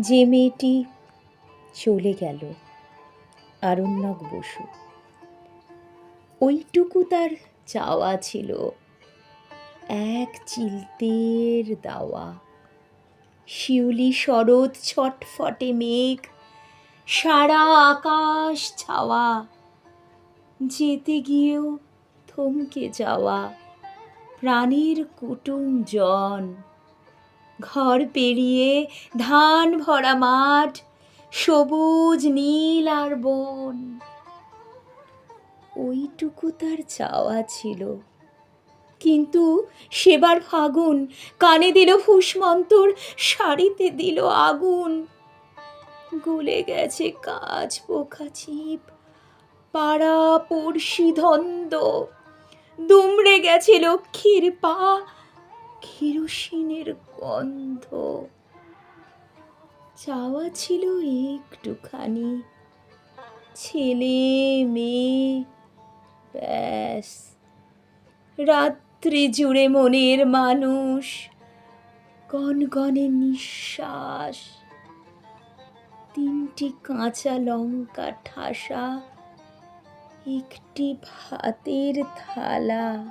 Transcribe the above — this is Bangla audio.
যে মেয়েটি চলে গেল, আরণ্যক বসু। ওইটুকু তার চাওয়া ছিল, এক চিলতের দাওয়া। শিউলি শরৎ ছটফটে মেঘ, সারা আকাশ ছাওয়া। যেতে গিয়েও থমকে যাওয়া, প্রাণীর কুটুম জন। ঘর পেরিয়ে ধান ভরা মাঠ, সবুজ নীল আর বন। ওইটুকু তার চাওয়া ছিল। কিন্তু সেবার ফাগুন কানে দিল ফুসমন্তর শাড়িতে দিল আগুন। গলে গেছে কাজ পোকা ছিপ, পাড়া পড়শি ধন্দ। দুমড়ে গেছে লক্ষ্মীর পা কেরোসিনের গন্ধ। চাওয়া ছিল একটুখানি। ছেলে, মেয়ে, ব্যাস। রাত্রি জুড়ে মনের মানুষ গনগনে নিঃশ্বাস। তিনটি কাঁচা লঙ্কা ঠাসা, একটি ভাতের থালা।